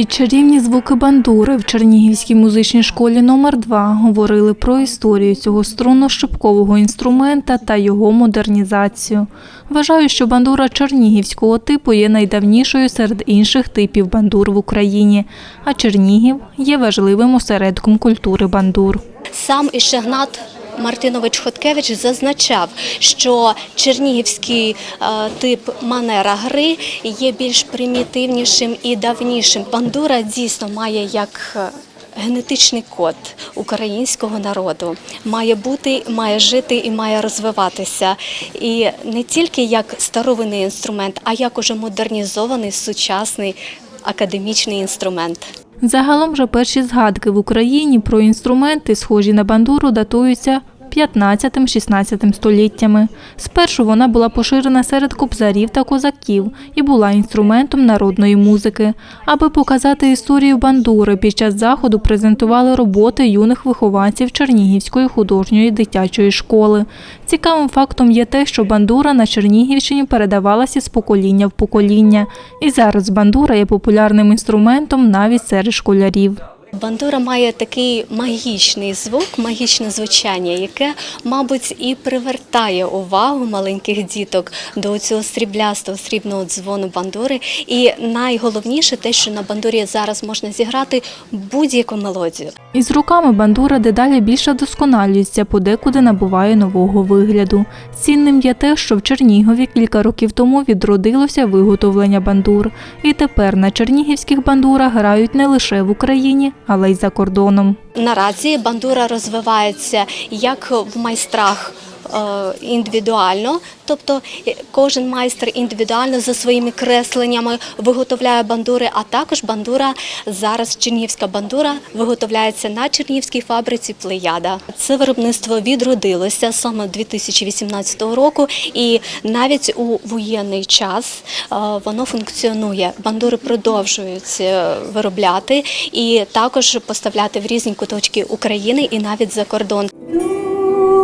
Під чарівні звуки бандури в Чернігівській музичній школі номер 2 говорили про історію цього струнно-щипкового інструмента та його модернізацію. Вважаю, що бандура чернігівського типу є найдавнішою серед інших типів бандур в Україні, а Чернігів є важливим осередком культури бандур. Сам Ішегнат Мартинович Хоткевич зазначав, що чернігівський е, тип манера гри є більш примітивнішим і давнішим. Бандура дійсно має як е, генетичний код українського народу. Має бути, має жити і має розвиватися. І не тільки як старовинний інструмент, а як уже модернізований сучасний академічний інструмент. Загалом же перші згадки в Україні про інструменти, схожі на бандуру, датуються 15-16 століттями. Спершу вона була поширена серед кобзарів та козаків і була інструментом народної музики. Аби показати історію бандури, під час заходу презентували роботи юних вихованців Чернігівської художньої дитячої школи. Цікавим фактом є те, що бандура на Чернігівщині передавалася з покоління в покоління. І зараз бандура є популярним інструментом навіть серед школярів. Бандура має такий магічний звук, магічне звучання, яке, мабуть, і привертає увагу маленьких діток до цього сріблястого срібного дзвону бандури. І найголовніше те, що на бандурі зараз можна зіграти будь-яку мелодію. Із роками бандура дедалі більше вдосконалюється, подекуди набуває нового вигляду. Цінним є те, що в Чернігові кілька років тому відродилося виготовлення бандур. І тепер на чернігівських бандурах грають не лише в Україні, але й за кордоном. Наразі бандура розвивається як в майстрах. Е, Індивідуально, тобто е, кожен майстер індивідуально за своїми кресленнями виготовляє бандури, а також бандура зараз чернігівська бандура виготовляється на чернігівській фабриці Плеяда. Це виробництво відродилося саме 2018 року, і навіть у воєнний час е, воно функціонує. Бандури продовжують е, виробляти і також поставляти в різні куточки України і навіть за кордон.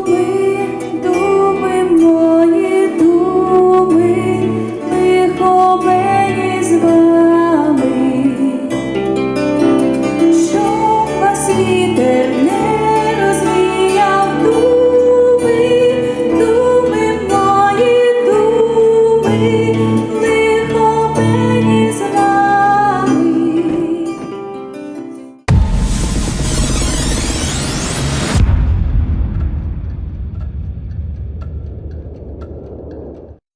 Люби